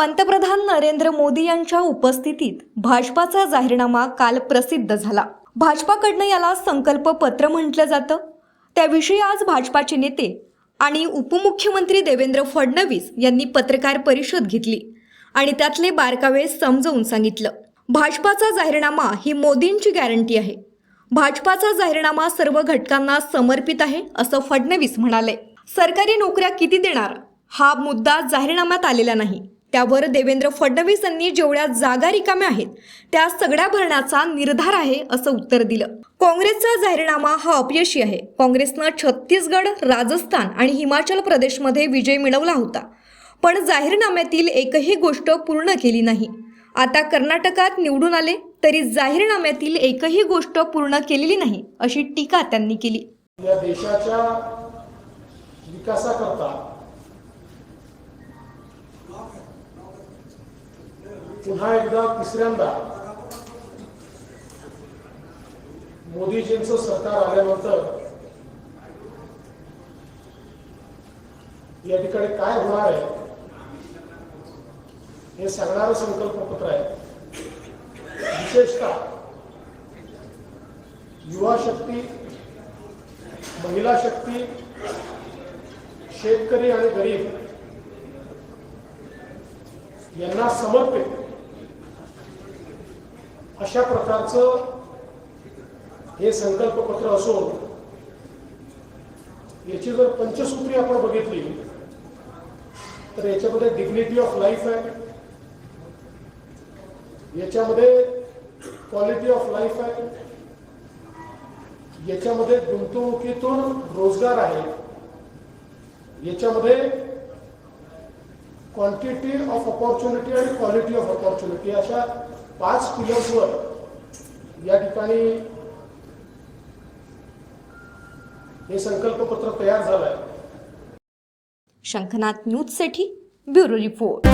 पंतप्रधान नरेंद्र मोदी यांच्या उपस्थितीत भाजपाचा जाहीरनामा काल प्रसिद्ध झाला. भाजपाकडनं याला संकल्प पत्र म्हटलं जातं. त्याविषयी आज भाजपाचे नेते आणि उपमुख्यमंत्री देवेंद्र फडणवीस यांनी पत्रकार परिषद घेतली आणि त्यातले बारकावे समजावून सांगितलं. भाजपाचा जाहीरनामा ही मोदींची गॅरंटी आहे. भाजपाचा जाहीरनामा सर्व घटकांना समर्पित आहे असं फडणवीस म्हणाले. सरकारी नोकऱ्या किती देणार? हा मुद्दा जाहीरनाम्यात आलेला नाही. त्यावर देवेंद्र फडणवीस यांनी जेवढ्या जागा रिकाम्या आहेत त्या सगळ्या भरण्याचा निर्धार आहे असं उत्तर दिलं. काँग्रेसचा जाहीरनामा हा अपयशी आहे. काँग्रेसनं छत्तीसगड राजस्थान आणि हिमाचल प्रदेशमध्ये विजय मिळवला होता. पण जाहीरनाम्यातील एकही गोष्ट पूर्ण केली नाही. आता कर्नाटकात निवडून आले तरी जाहीरनाम्यातील एकही गोष्ट पूर्ण केलेली नाही अशी टीका त्यांनी केली. या देशाच्या विकासाकरता पुन्हा एकदा तिसऱ्यांदा मोदीजींचं सरकार आल्यानंतर या ठिकाणी काय होणार आहे हे सांगणारं संकल्पपत्र आहे. विशेषतः युवा शक्ती महिला शक्ती शेतकरी आणि गरीब यांना समर्पित अशा प्रकारचं हे संकल्पपत्र असून याची जर पंचसूत्री आपण बघितली तर याच्यामध्ये डिग्निटी ऑफ लाईफ आहे. याच्यामध्ये क्वालिटी ऑफ लाईफ आहे. याच्यामध्ये गुंतवणुकीतून रोजगार आहे. याच्यामध्ये क्वांटिटी ऑफ ऑपॉर्च्युनिटी आणि क्वालिटी ऑफ ऑपॉर्च्युनिटी अशा पाच पिलर्सवर या ठिकाणी हे संकल्पपत्र तयार झालं आहे शंखनाथ न्यूजसाठी ब्युरो रिपोर्ट.